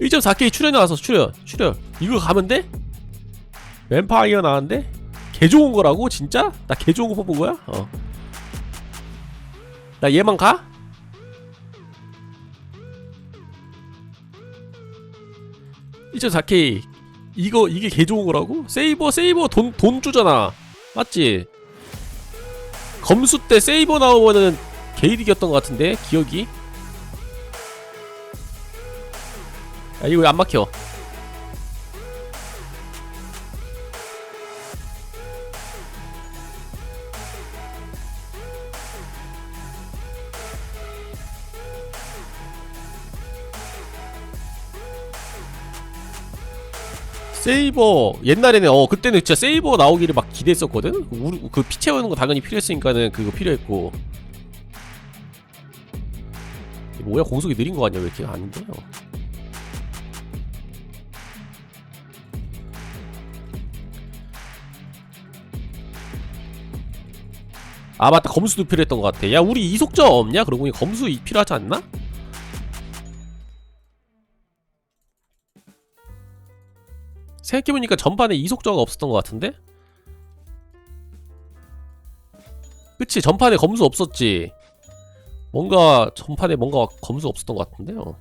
1.4K 출연 나와서 출연 출연 이거 가면 돼? 뱀파이어 나왔는데? 개 좋은 거라고 진짜? 나 개 좋은 거 뽑은 거야? 어. 나 얘만 가? 이제 4K 이거 이게 개 좋은 거라고? 세이버 세이버 돈 돈 주잖아 맞지? 검수 때 세이버 나오면은 개이득이었던 것 같은데 기억이 야 이거 왜 안 막혀 세이버 옛날에는 어 그때는 진짜 세이버 나오기를 막 기대했었거든. 우리 그피 채우는 거 당연히 필요했으니까는 그거 필요했고. 뭐야 공속이 느린 거 같냐 왜 이렇게 아닌데요? 아 맞다 검수도 필요했던 것 같아. 야 우리 이속저 없냐? 그러고 보니 검수 이- 필요하지 않나? 생각해보니까 전판에 이속저가 없었던 것 같은데? 그치 전판에 검수 없었지 뭔가 전판에 뭔가 검수 없었던 것 같은데요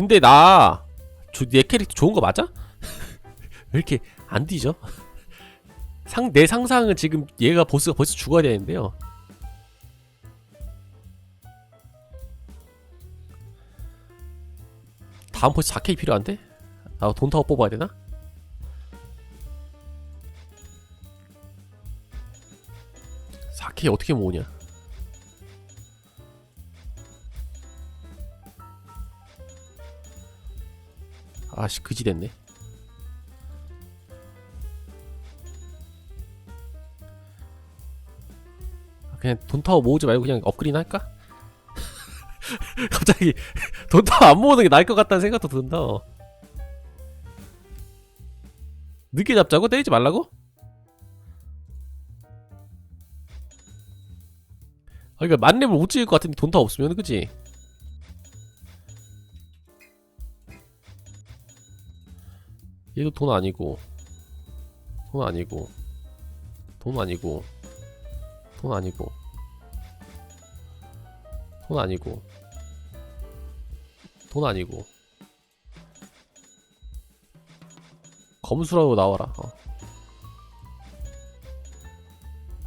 근데 나 저, 내 캐릭터 좋은 거 맞아? 왜 이렇게 안 뒤져? 상, 내 상상은 지금 얘가 보스가 벌써 죽어야 되는데요. 다음 보스 4K 필요한데? 아, 돈 타워 뽑아야 되나? 사 k 어떻게 모으냐? 아씨 그지 됐네. 아, 그냥 돈 타워 모으지 말고 그냥 업그레이드 할까? 갑자기 돈 타워 안 모으는 게 나을 것 같다는 생각도 든다. 늦게 잡자고 때리지 말라고? 아 그러니까 만렙을 못 찍을 것 같은데 돈 타워 없으면 그지? 얘도 돈 아니고. 돈 아니고. 돈 아니고. 돈 아니고. 돈 아니고. 돈 아니고. 검수라고 나와라.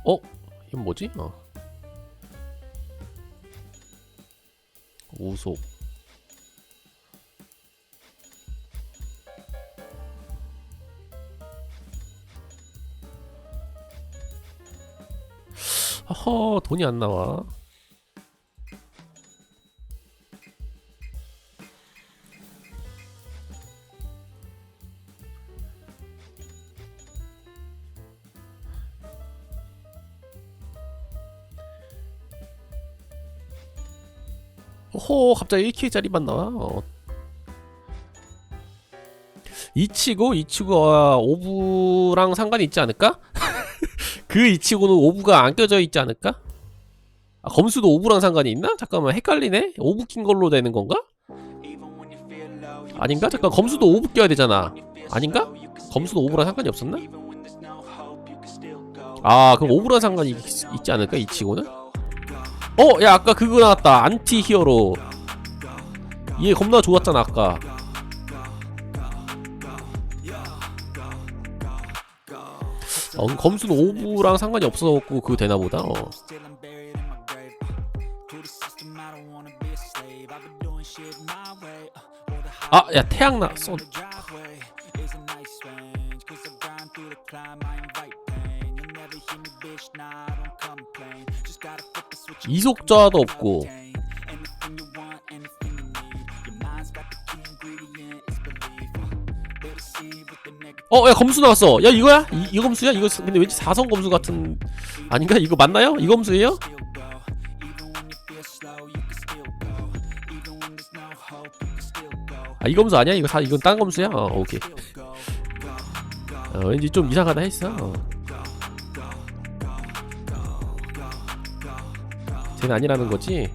어, 어? 이건 뭐지? 어. 우속 허 돈이 안 나와. 호 갑자기 1K짜리만 나와. 어. 이치고 이치고와 오브랑 상관이 있지 않을까? 그 이치고는 오브가 안 껴져 있지 않을까? 아, 검수도 오브랑 상관이 있나? 잠깐만 헷갈리네? 오브 낀 걸로 되는 건가? 아닌가? 잠깐 검수도 오브 껴야 되잖아 아닌가? 검수도 오브랑 상관이 없었나? 아 그럼 오브랑 상관이 있, 있지 않을까? 이치고는? 어! 야 아까 그거 나왔다 안티 히어로 얘 겁나 좋았잖아 아까 어, 검수는 오브랑 상관이 없어갖고 그거 되나보다 어. 아, 야 태양 나 쏜. 이속자도 없고. 어, 야 검수 나왔어. 야 이거야? 이, 이 검수야? 이거 근데 왠지 사성 검수 같은 아닌가? 이거 맞나요? 이 검수예요? 아 이 검수 아니야? 이거 사 이건 딴 검수야? 어 오케이 어, 왠지 좀 이상하다 했어 어. 쟤는 아니라는 거지?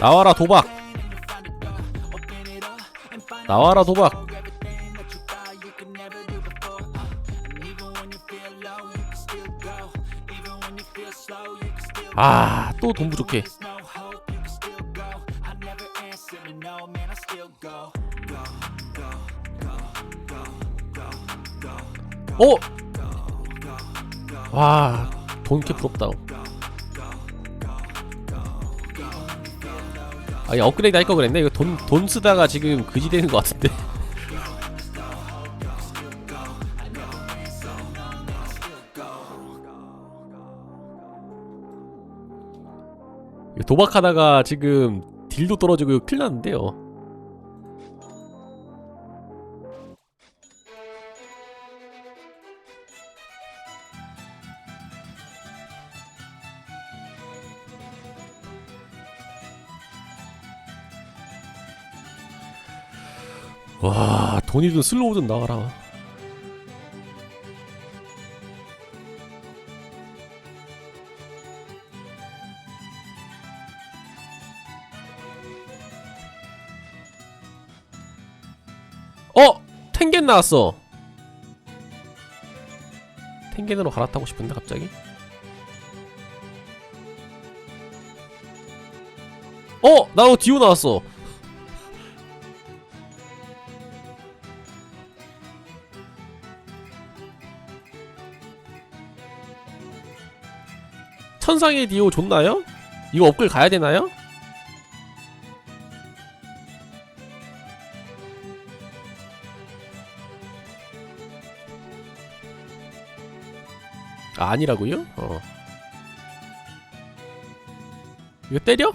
나와라 도박 나와라 도박. Uh, 아또 돈 부족해. 어? 와, 돈 이렇게 부럽다. 아, 이 업그레이드 할 거 그랬네. 이거 돈, 돈 쓰다가 지금 그지 되는 것 같은데. 도박하다가 지금 딜도 떨어지고 큰일 났는데요. 와, 돈이든 슬로우든 나와라. 어! 텐겐 나왔어. 텐겐으로 갈아타고 싶은데 갑자기? 어! 나도 디오 나왔어. 천상의 디오 좋나요? 이거 업글 가야 되나요? 아, 아니라고요? 어. 이거 때려?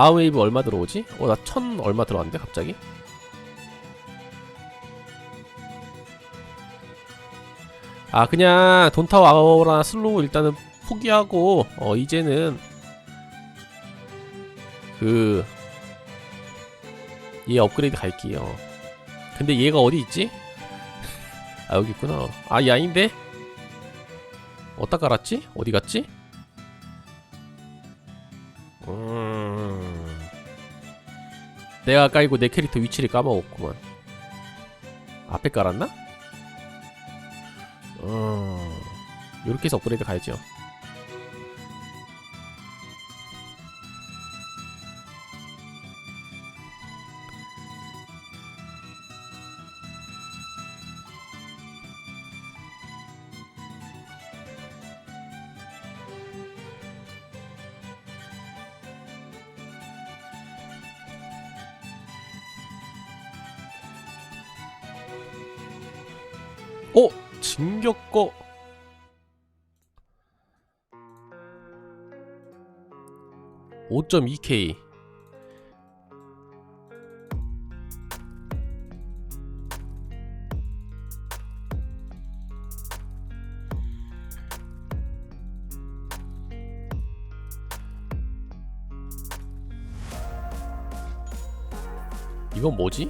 다음 웨이브 얼마 들어오지? 어, 나천 얼마 들어왔는데, 갑자기? 아, 그냥 돈타워 아워나 슬로우 일단은 포기하고, 어, 이제는 그, 얘 업그레이드 갈게요. 근데 얘가 어디 있지? 아, 여기 있구나. 아, 얘 아닌데? 어디다 깔았지? 어디 갔지? 내가 깔고 내 캐릭터 위치를 까먹었구만. 앞에 깔았나? 어... 요렇게 해서 업그레이드 가야죠. 5.2K 이건 뭐지?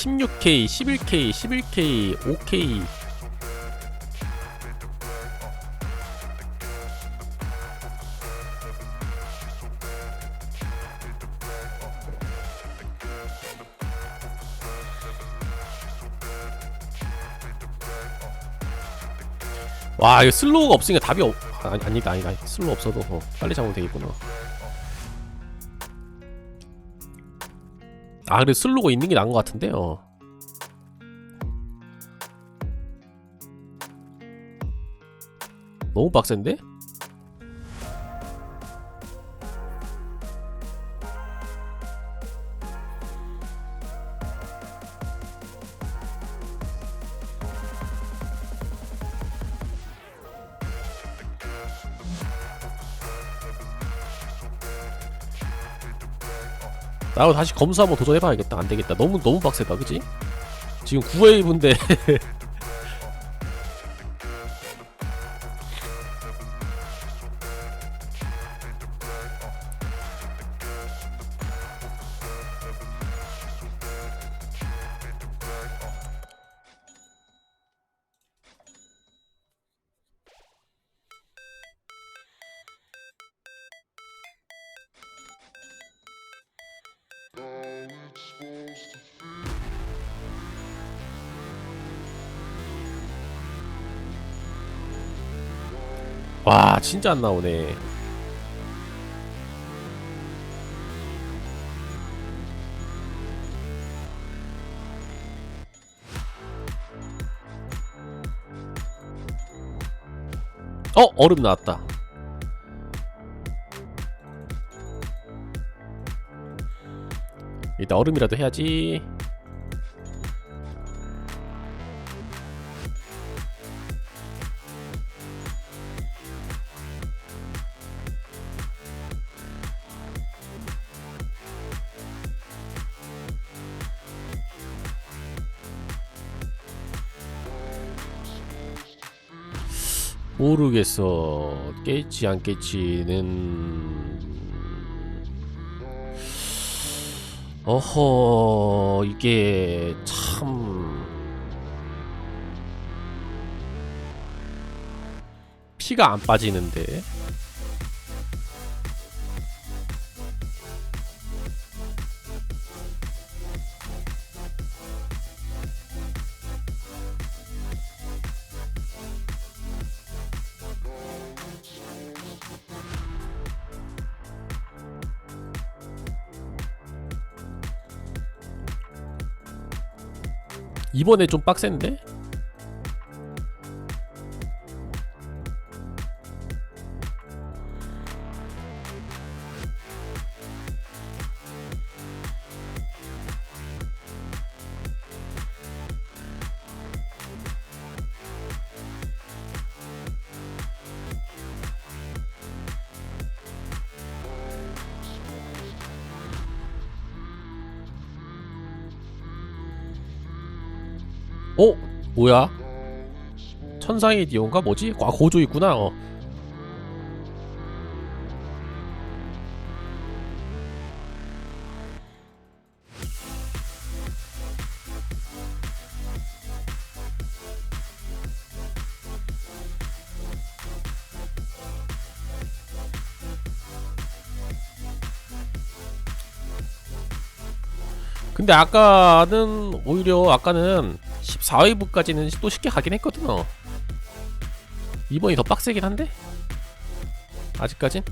16K, 11K, 11K, 5K 와 이거 슬로우가 없으니까 답이 없... 아, 아니다 아니다 슬로우 없어도 어, 빨리 잡으면 되겠구나. 아 근데 슬로우가 있는 게 나은 것 같은데 어 너무 빡센데? 나도 다시 검수 한번 도전해봐야겠다. 안 되겠다. 너무 너무 빡세다, 그지? 지금 9웨이브인데 와 진짜 안 나오네. 어 얼음 나왔다. 일단 얼음이라도 해야지. 모르겠어. 깰지 안 깰지는. 어허 이게 참. 피가 안 빠지는데 이번에 좀 빡센데 뭐야? 천상의 디온가? 뭐지? 아 고조 있구나 어. 근데 아까는 오히려 아까는 14회부까지는 또 쉽게 가긴 했거든 요. 이번이 더 빡세긴 한데? 아직까진?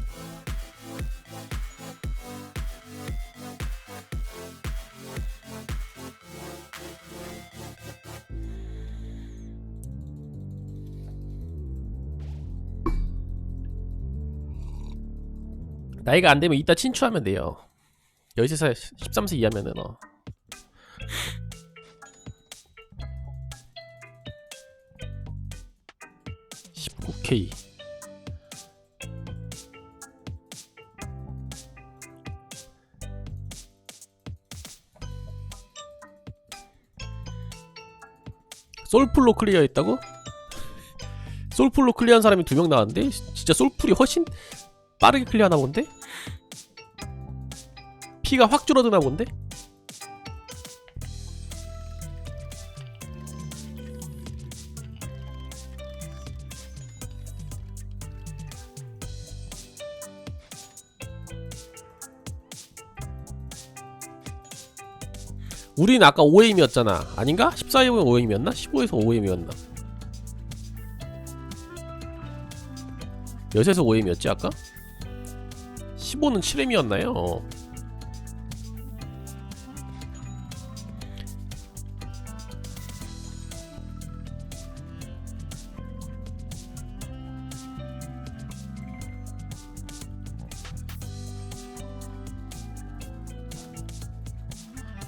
나이가 안 되면 이따 친추하면 돼요. 13살 13세 이하면은 어 솔풀로 클리어했다고? 솔풀로 클리어한 사람이 두 명 나왔는데 진짜 솔풀이 훨씬 빠르게 클리어하나 본데? 피가 확 줄어드나 본데? 우린 아까 5M이었잖아 아닌가? 14M이 5M이었나? 15에서 5M이었나? 여에서 5M이었지 아까? 15는 7M이었나요? 어.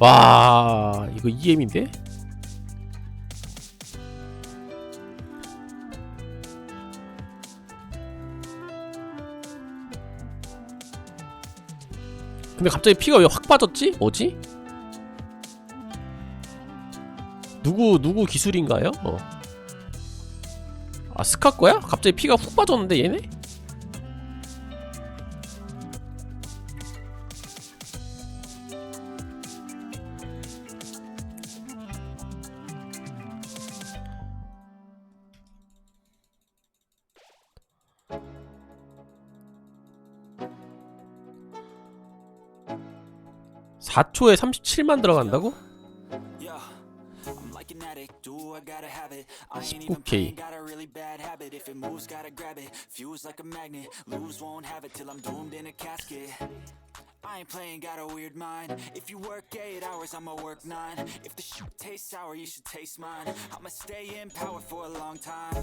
와 이거 2M인데? 근데 갑자기 피가 왜 확 빠졌지? 뭐지? 누구 누구 기술인가요? 어. 아 스카 거야? 갑자기 피가 훅 빠졌는데 얘네? 4초에 37만 들어간다고? 19K I ain't playing, got a weird mind. If you work eight hours, I'ma work nine. If the shoot tastes sour, you should taste mine. I'ma stay in power for a long time.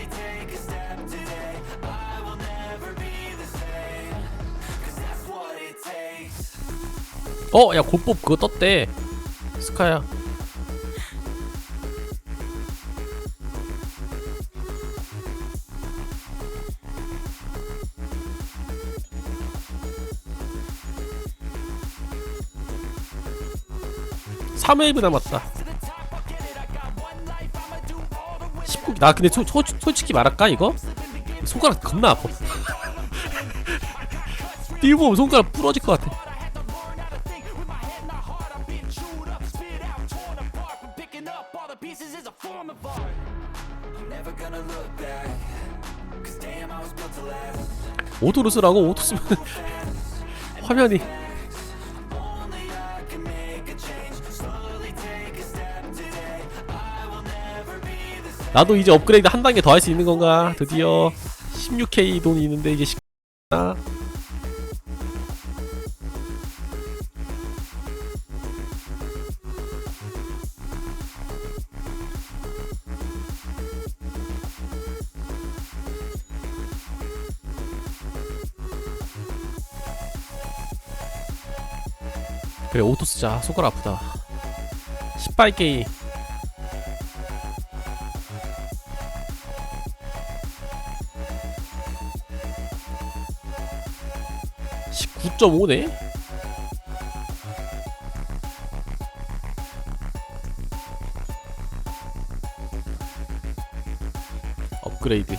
어? 야 곱법 그거 떴대. 스카야. 삼웨이브 남았다. 19, 나 근데 소, 소, 솔직히 말할까 이거? 손가락 겁나 아파. 띄우면 손가락 부러질 것 같아 오토로 쓰라고 오토 쓰면 화면이. 나도 이제 업그레이드 한 단계 더 할 수 있는 건가 드디어 16K 돈이 있는데 이게 10... 아. 그래 오토 쓰자. 손가락 아프다. 18K 19.5네? 업그레이드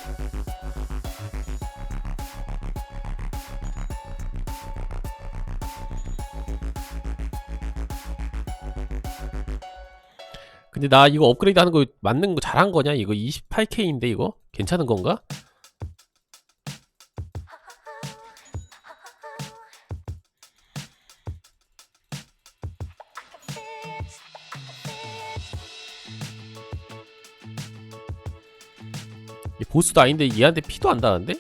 근데 나 이거 업그레이드 하는 거 맞는 거 잘한 거냐? 이거 28K인데 이거? 괜찮은 건가? 이 보스도 아닌데 얘한테 피도 안 닿는데?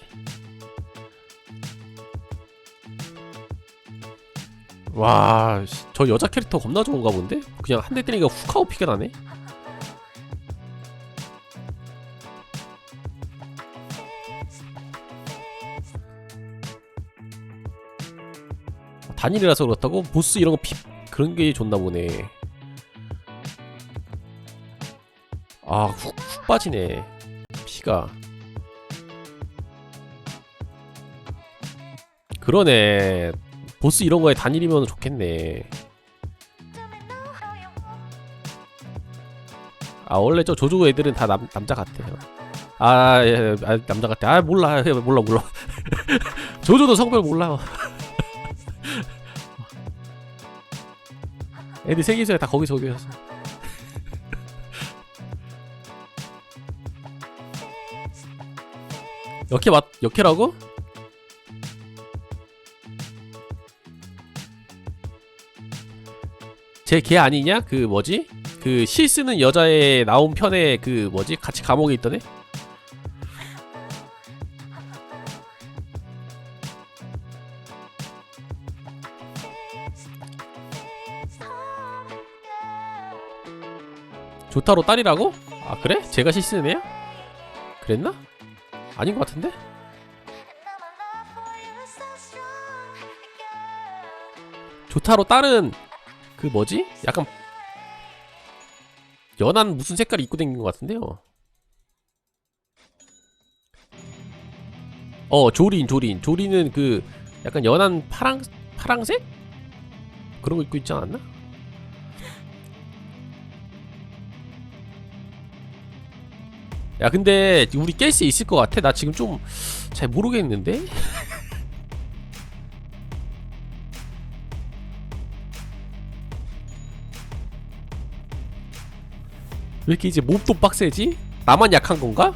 와, 씨, 저 여자 캐릭터 겁나 좋은가 본데? 그냥 한 대 때리니까 훅 하고 피가 나네? 단일이라서 그렇다고? 보스 이런 거 피, 그런 게 좋나 보네. 아, 훅, 훅 빠지네. 피가. 그러네. 보스 이런 거에 단일이면 좋겠네. 아 원래 저 조조 애들은 다 남, 남자 같아요. 아, 예, 아 남자 같아. 아 몰라 예, 몰라 몰라. 조조도 성별 몰라 애들 생기서야 다 거기서 오겠어 역해 맞 역해라고? 제 걔 아니냐? 그 뭐지? 그 시 쓰는 여자애 나온 편에 그 뭐지? 같이 감옥에 있던 애? 조타로 딸이라고? 아 그래? 제가 애야? 그랬나? 아닌 것 같은데? 조타로 딸은 그 뭐지? 약간 연한 무슨 색깔 입고 다니는 것 같은데요. 어 조린 조린 조린은 그 약간 연한 파랑 파랑색 그런 거 입고 있지 않았나? 야 근데 우리 깰 수 있을 것 같아. 나 지금 좀 잘 모르겠는데. 왜 이렇게 이제 몹도 빡세지? 나만 약한 건가?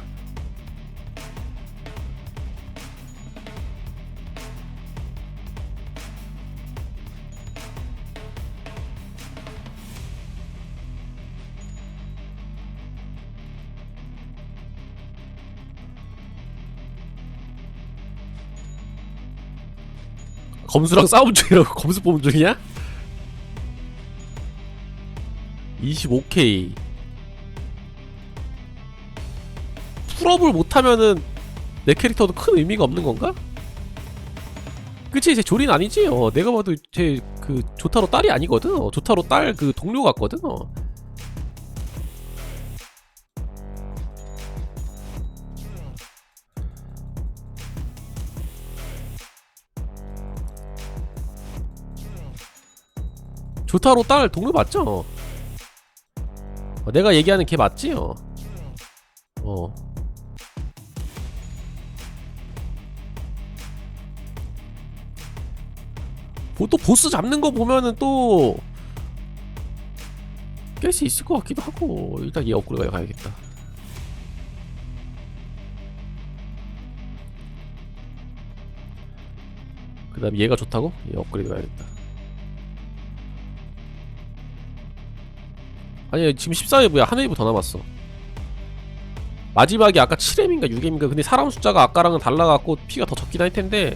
검수랑 싸움 중이라고 검수 뽑은 중이야? 25K 풀업을 못하면은 내 캐릭터도 큰 의미가 없는 건가? 그치 제 조린 아니지 어 내가 봐도 제 그 조타로 딸이 아니거든 어, 조타로 딸 그 동료 같거든 어 조타로 딸 동료 맞죠? 어, 내가 얘기하는 걔 맞지? 어. 어. 뭐 또 보스 잡는 거 보면은 또 깰 수 있을 것 같기도 하고 일단 얘 업그레이드 가야겠다. 그 다음에 얘가 좋다고? 얘 업그레이드 가야겠다. 아니 지금 14웨이브야. 한 웨이브 더 남았어. 마지막이 아까 7M인가 6M인가. 근데 사람 숫자가 아까랑은 달라갖고 피가 더 적긴 할 텐데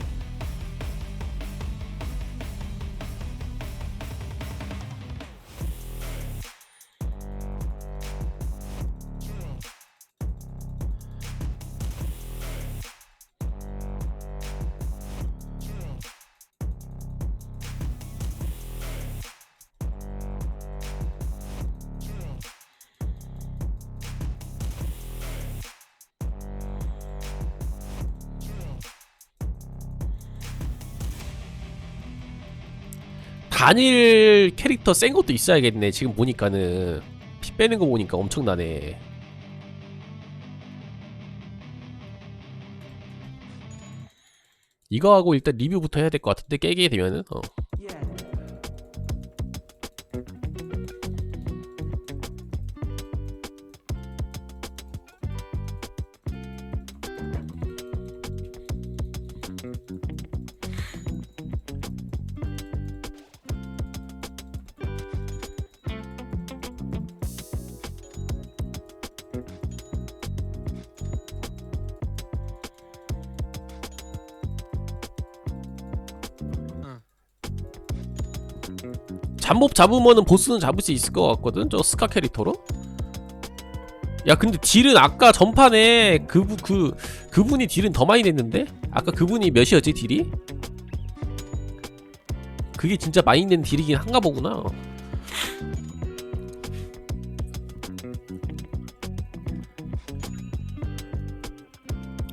단일 캐릭터 센 것도 있어야겠네. 지금 보니까는. 피 빼는 거 보니까 엄청나네. 이거 하고 일단 리뷰부터 해야 될 것 같은데 깨게 되면은? 어. 잠복 잡으면은 보스는 잡을 수 있을 것 같거든 저 스카 캐릭터로. 야 근데 딜은 아까 전판에 그분 그 그분이 딜은 더 많이 냈는데? 아까 그분이 몇이었지 딜이? 그게 진짜 많이 낸 딜이긴 한가 보구나.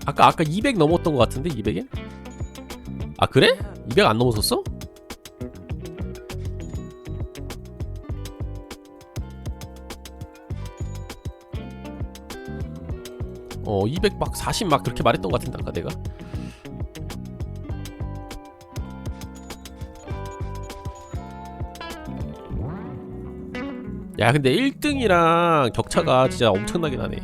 아까 아까 200 넘었던 것 같은데 200에? 아 그래? 200 안 넘었었어 어 200막 40 막 그렇게 말했던 것 같은데 아까 내가? 야 근데 1등이랑 격차가 진짜 엄청나게 나네.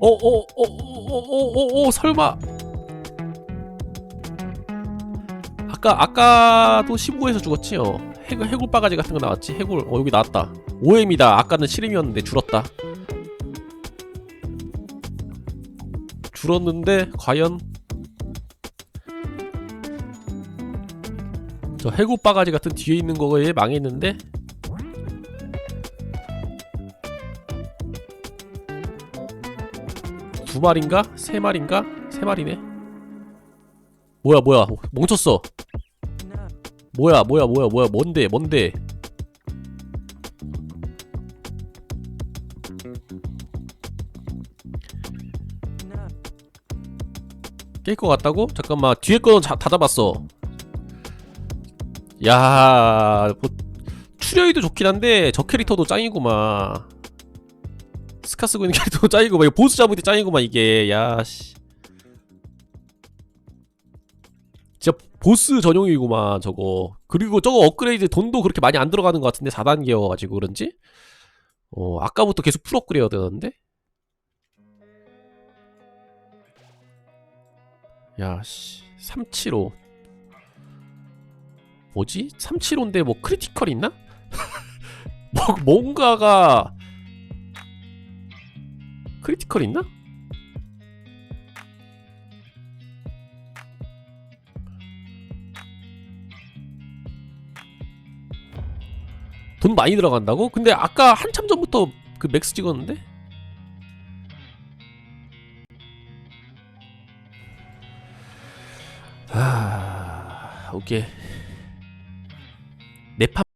어어어어어어어 설마. 아까 아까도 15에서 죽었지? 요 해골, 해골 바가지 같은 거 나왔지? 해골. 어 여기 나왔다. 5M이다. 아까는 7M이었는데 줄었다. 줄었는데 과연 저 해골 바가지 같은 뒤에 있는 거에 망했는데 두 마리인가? 세 마리인가? 세 마리네. 뭐야 뭐야 멈췄어. 뭐야 뭐야 뭐야 뭐야 뭔데 뭔데? 깰 것 같다고? 잠깐만 뒤에 거는 잡았어. 야, 뭐, 추려이도 좋긴 한데 저 캐릭터도 짱이구만. 스카 쓰고 있는 캐릭터도 짱이구만. 이거 보스 잡을 때 짱이구만 이게. 야, 씨. 진짜 보스 전용이구만 저거. 그리고 저거 업그레이드 돈도 그렇게 많이 안 들어가는 것 같은데 4단계여가지고 그런지. 어, 아까부터 계속 풀 업그레이드 되는데. 야, 씨. 375. 뭐지? 375인데 뭐 크리티컬 있나? 뭐 뭔가가 크리티컬 있나? 돈 많이 들어간다고? 근데 아까 한참 전부터 그 맥스 찍었는데? 아, 오케이. 내팝